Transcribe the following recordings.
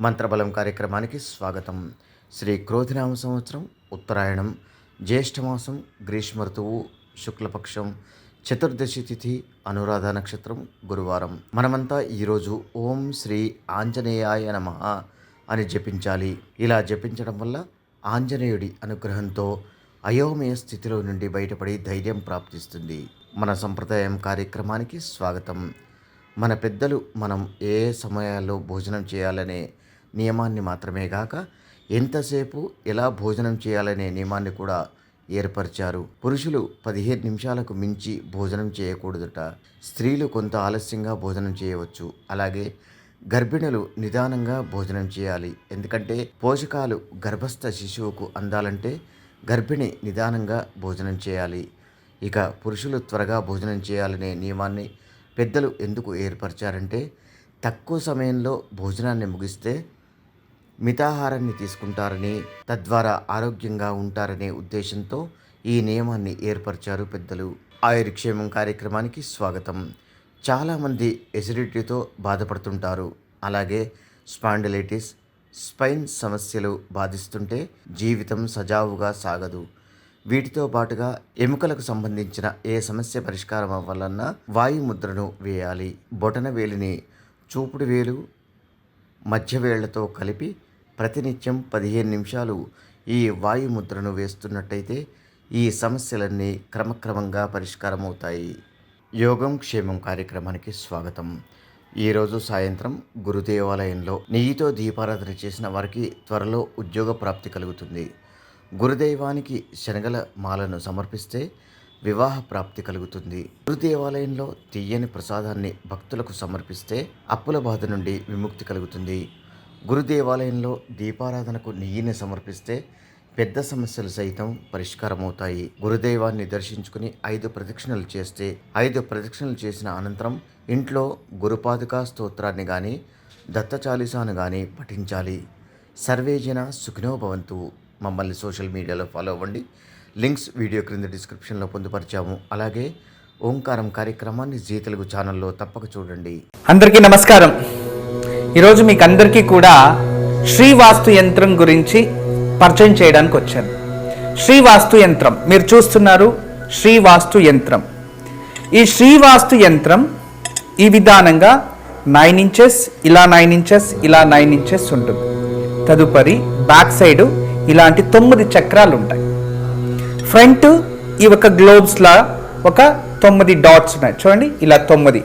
మంత్రబలం కార్యక్రమానికి స్వాగతం. శ్రీ క్రోధినామ సంవత్సరం ఉత్తరాయణం జ్యేష్ఠమాసం గ్రీష్మ ఋతువు శుక్లపక్షం చతుర్దశి తిథి అనురాధ నక్షత్రం గురువారం. మనమంతా ఈరోజు ఓం శ్రీ ఆంజనేయాయ నమ అని జపించాలి. ఇలా జపించడం వల్ల ఆంజనేయుడి అనుగ్రహంతో అయోమయ స్థితిలో నుండి బయటపడి ధైర్యం ప్రాప్తిస్తుంది. మన సంప్రదాయం కార్యక్రమానికి స్వాగతం. మన పెద్దలు మనం ఏ సమయాల్లో భోజనం చేయాలనే నియమాన్ని మాత్రమే కాక ఎంతసేపు ఎలా భోజనం చేయాలనే నియమాన్ని కూడా ఏర్పరిచారు. పురుషులు పదిహేను నిమిషాలకు మించి భోజనం చేయకూడదుట. స్త్రీలు కొంత ఆలస్యంగా భోజనం చేయవచ్చు. అలాగే గర్భిణులు నిదానంగా భోజనం చేయాలి. ఎందుకంటే పోషకాలు గర్భస్థ శిశువుకు అందాలంటే గర్భిణి నిదానంగా భోజనం చేయాలి. ఇక పురుషులు త్వరగా భోజనం చేయాలనే నియమాన్ని పెద్దలు ఎందుకు ఏర్పరిచారంటే తక్కువ సమయంలో భోజనాన్ని ముగిస్తే మితాహారాన్ని తీసుకుంటారని తద్వారా ఆరోగ్యంగా ఉంటారనే ఉద్దేశంతో ఈ నియమాన్ని ఏర్పరిచారు పెద్దలు. ఆయుర్క్షేమం కార్యక్రమానికి స్వాగతం. చాలామంది ఎసిడిటీతో బాధపడుతుంటారు. అలాగే స్పాండిలైటిస్ స్పైన్ సమస్యలు బాధిస్తుంటే జీవితం సజావుగా సాగదు. వీటితో పాటుగా ఎముకలకు సంబంధించిన ఏ సమస్య పరిష్కారం అవ్వాలన్నా వాయుముద్రను వేయాలి. బొటన వేలిని చూపుడు వేలు మధ్య వేళ్ళతో కలిపి ప్రతినిత్యం పదిహేను నిమిషాలు ఈ వాయుముద్రను వేస్తున్నట్టయితే ఈ సమస్యలన్నీ క్రమక్రమంగా పరిష్కారమవుతాయి. యోగం క్షేమం కార్యక్రమానికి స్వాగతం. ఈరోజు సాయంత్రం గురుదేవాలయంలో నెయ్యితో దీపారాధన చేసిన వారికి త్వరలో ఉద్యోగ ప్రాప్తి కలుగుతుంది. గురుదైవానికి శనగల మాలను సమర్పిస్తే వివాహ ప్రాప్తి కలుగుతుంది. గురుదేవాలయంలో తీయని ప్రసాదాన్ని భక్తులకు సమర్పిస్తే అప్పుల బాధ నుండి విముక్తి కలుగుతుంది. గురుదేవాలయంలో దీపారాధనకు నెయ్యిని సమర్పిస్తే పెద్ద సమస్యలు సైతం పరిష్కారమవుతాయి. గురుదైవాన్ని దర్శించుకుని ఐదు ప్రదక్షిణలు చేస్తే ఐదు ప్రదక్షిణలు చేసిన అనంతరం ఇంట్లో గురుపాదుకా స్తోత్రాన్ని కానీ దత్తచాలీసాను కానీ పఠించాలి. సర్వేజన సుఖినోభవంతు మమ్మల్ని సోషల్ మీడియాలో ఫాలో అవ్వండి. లింక్స్ వీడియో క్రింద డిస్క్రిప్షన్లో పొందుపరిచాము. అలాగే ఓంకారం కార్యక్రమాన్ని జీ తెలుగు ఛానల్లో తప్పక చూడండి. అందరికీ నమస్కారం. ఈరోజు మీకు అందరికీ కూడా శ్రీవాస్తు యంత్రం గురించి పరిచయం చేయడానికి వచ్చాను. శ్రీవాస్తు యంత్రం. మీరు చూస్తున్నారు శ్రీవాస్తు యంత్రం. ఈ శ్రీవాస్తు యంత్రం ఈ విధానంగా నైన్ ఇంచెస్ ఇలా నైన్ ఇంచెస్ ఇలా నైన్ ఇంచెస్ ఉంటుంది. తదుపరి బ్యాక్ సైడు ఇలాంటి తొమ్మిది చక్రాలు ఉంటాయి ఫ్రంట్ ఈ ఒక గ్లోబ్స్లా ఒక తొమ్మిది డాట్స్ ఉన్నాయి. చూడండి ఇలా తొమ్మిది.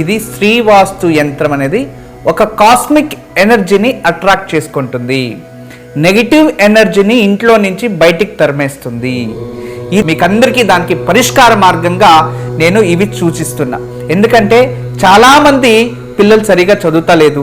ఇది శ్రీవాస్తు యంత్రం అనేది ఒక కాస్మిక్ ఎనర్జీని అట్రాక్ట్ చేసుకుంటుంది. నెగిటివ్ ఎనర్జీని ఇంట్లో నుంచి బయటికి తరిమేస్తుంది. ఈ మీకందరికీ దానికి పరిష్కార మార్గంగా నేను ఇవి సూచిస్తున్నా. ఎందుకంటే చాలామంది పిల్లలు సరిగా చదువుతలేదు.